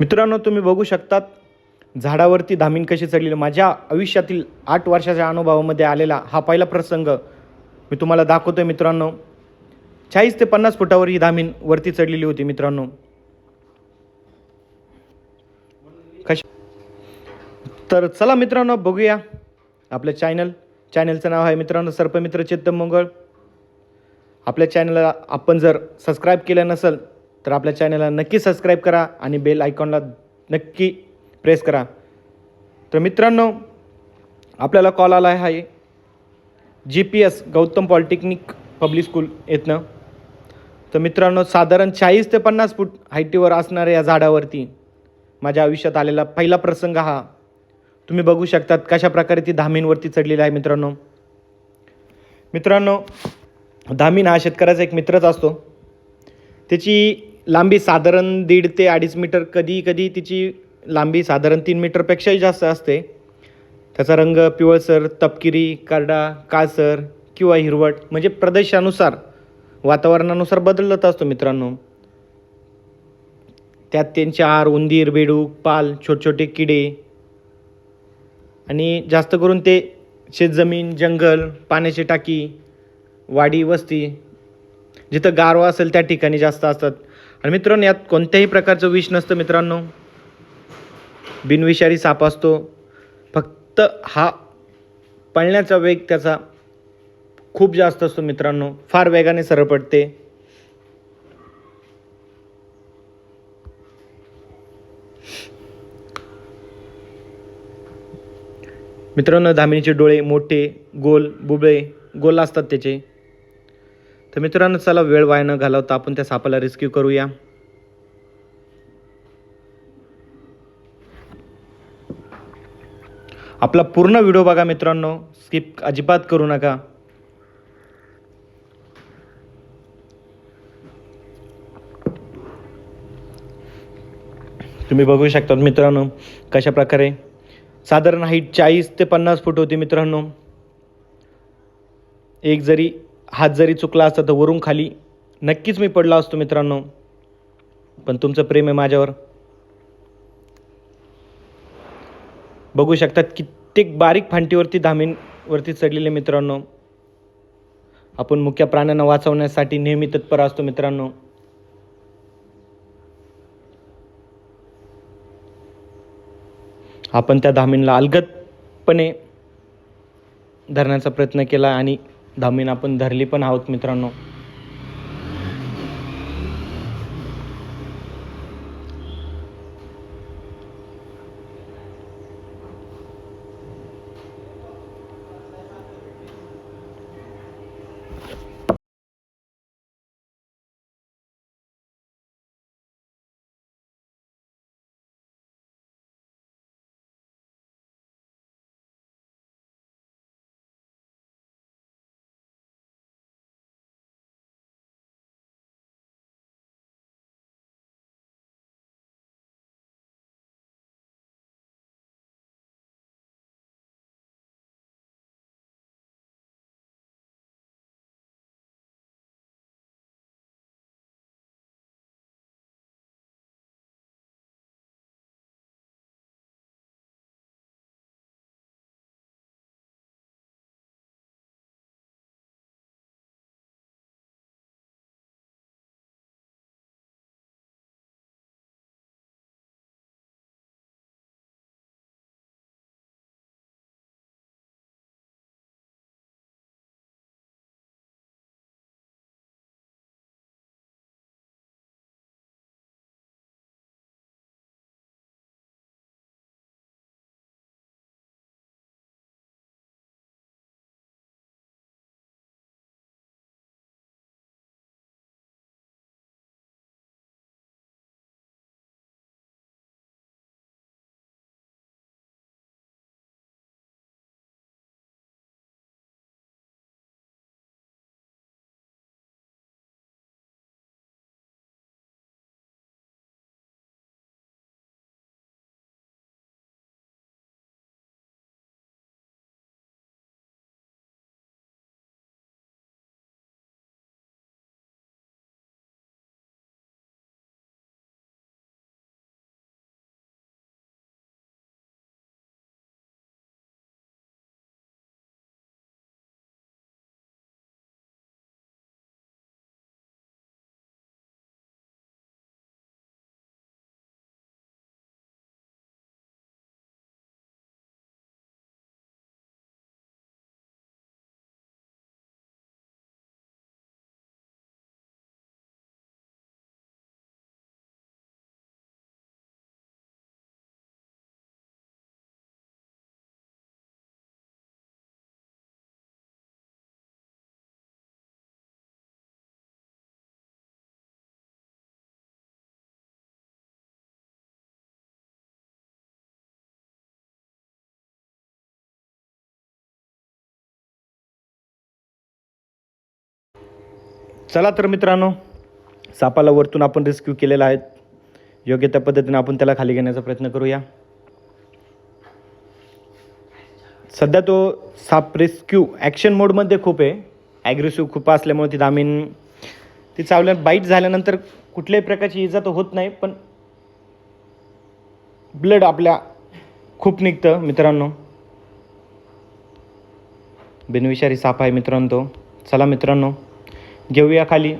मित्रांनो तुम्ही बघू शकतात झाडावरती धामीन कशी चढली माझ्या आयुष्यातील आठ वर्षाच्या अनुभवामध्ये आलेला हा पहिला प्रसंग मी तुम्हाला दाखवतोय मित्रांनो. चाळीस ते पन्नास फुटावर ही धामीन वरती चढलेली होती मित्रांनो. कश तर चला मित्रांनो बघूया आपलं चॅनल चॅनलचं नाव आहे मित्रांनो सर्पमित्र चेतन मंगळ. आपल्या चॅनलला आपण जर सबस्क्राईब केलं नसेल तर आपल्या चॅनलला नक्की सबस्क्राईब करा आणि बेल आयकॉनला नक्की प्रेस करा. तर मित्रांनो आपल्याला कॉल आला आहे G P S Gautam polytechnic public school येतनं. तर मित्रांनो साधारण चाळीस ते पन्नास फूट हायटीवर असणाऱ्या या झाडावरती माझ्या आयुष्यात आलेला पहिला प्रसंग हा. तुम्ही बघू शकतात कशा प्रकारे ती धामींवरती चढलेली आहे मित्रांनो. मित्रांनो धामीन हा शेतकऱ्याचा एक मित्रच असतो. त्याची लांबी साधारण दीड ते अडीच मीटर कधी कधी तिची लांबी साधारण तीन मीटरपेक्षाही जास्त असते. त्याचा रंग पिवळसर तपकिरी करडा काळसर किंवा हिरवट म्हणजे प्रदेशानुसार वातावरणानुसार बदलत असतो मित्रांनो. त्यात त्यांचे आर उंदीर बेडूक पाल छोटे छोटे किडे आणि जास्त करून ते शेतजमीन जंगल पाण्याची टाकी वाडी वस्ती जिथं गारवा असेल त्या ठिकाणी जास्त असतात. आणि मित्रांनो यात कोणत्याही प्रकारचं विष नसतं मित्रांनो. बिनविषारी साप असतो. फक्त हा पळण्याचा वेग त्याचा खूप जास्त असतो मित्रांनो. फार वेगाने सरळ पडते. मित्रांनो धामिनीचे डोळे मोठे गोल बुबळे गोल असतात त्याचे. तर मित्रांनो चला वेळ वाया न घालवता आपण त्या सापाला रेस्क्यू करूया. आपला पूर्ण व्हिडिओ बघा मित्रांनो. स्किप अजिबात करू नका. तुम्ही बघू शकता मित्रांनो कशा प्रकारे. साधारण हाईट चाळीस ते पन्नास फूट होती मित्रांनो. एक जरी हात जरी चुकला असता तर वरून खाली. नक्कीच मी पडला असतो मित्रांनो. पण तुमचं प्रेम आहे माझ्यावर. बघू शकतात कित्येक बारीक फांटीवरती धामींवरती चढलेले मित्रांनो. आपण मुख्य प्राण्यांना वाचवण्यासाठी नेहमी तत्पर असतो मित्रांनो. आपण त्या धामींना अलगदपणे धरण्याचा प्रयत्न केला आणि धामीन आपण धरली पण आहोत मित्रांनो. चला तर मित्रांनो सापाला वरतून आपण रेस्क्यू केलेला आहे योग्य त्या पद्धतीने आपण त्याला खाली घेण्याचा प्रयत्न करूया. सध्या तो साप रेस्क्यू ॲक्शन मोडमध्ये खूप आहे. ॲग्रेसिव्ह खूप असल्यामुळे ती दामीन ती चावल्या बाईट झाल्यानंतर कुठल्याही प्रकारची इजा तर होत नाही पण ब्लड आपल्या खूप निघतं मित्रांनो. बिनविषारी साप आहे मित्रांनो तो. चला मित्रांनो घेऊया खाली.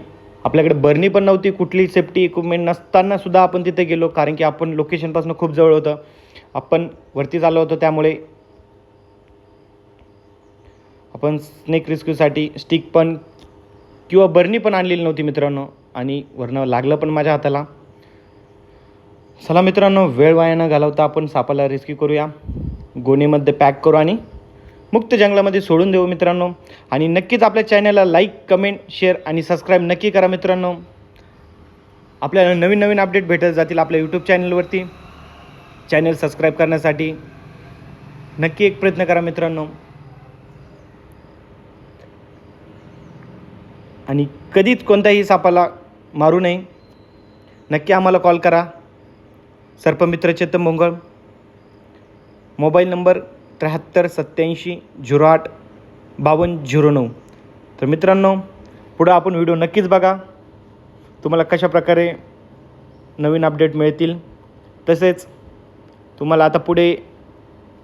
आपल्याकडे बर्नी पण नव्हती कुठली सेफ्टी इक्विपमेंट नसताना सुद्धा आपण तिथे गेलो कारण की आपण लोकेशनपासून खूप जवळ होतं. आपण वरती चाललो होतो त्यामुळे आपण स्नेक रिस्क्यूसाठी स्टिक पण किंवा बर्नी पण आणलेली नव्हती मित्रांनो. आणि वरनं लागलं पण माझ्या हाताला. चला मित्रांनो वेळ वाया न घालवता आपण सापाला रेस्क्यू करूया. गोणीमध्ये पॅक करू आणि मुक्त जंगलामध्ये सोडून देऊ मित्रांनो. आणि नक्कीच आपल्या चॅनलला लाईक कमेंट शेअर आणि सबस्क्राईब नक्की करा मित्रांनो. आपल्याला नवीन नवीन अपडेट भेटत जातील आपल्या यूट्यूब चॅनलवरती चॅनल सबस्क्राईब करण्यासाठी नक्की एक प्रयत्न करा मित्रांनो. आणि कधीच कोणत्याही सापाला मारू नये. नक्की आम्हाला कॉल करा. सर्पमित्र चेतन मोंगळ. मोबाईल नंबर त्र्याहत्तर सत्याऐंशी झिरो आठ बावन्न झिरो नऊ. तर मित्रांनो पुढं आपण व्हिडिओ नक्कीच बघा. तुम्हाला कशा प्रकारे नवीन अपडेट मिळतील. तसेच तुम्हाला आता पुढे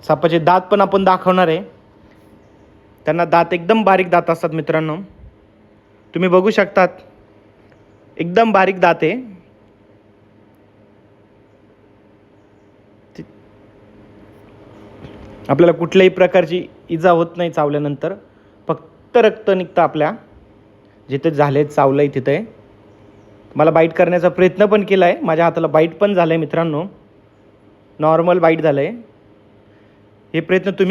सापाचे दात पण आपण दाखवणार आहे. त्यांना दात एकदम बारीक दात असतात मित्रांनो. तुम्ही बघू शकतात. एकदम बारीक दात आहे. आपल्याला कुठल्याही प्रकारची इजा होत नाही चावल्यानंतर. फक्त रक्त निघतं आपल्या. जिथे झाले चावलं आहे तिथे. मला बाईट करण्याचा प्रयत्न पण केला आहे माझ्या हाताला बाईट पण झालं आहे मित्रांनो. नॉर्मल बाईट झालं आहे हे प्रयत्न तुम्ही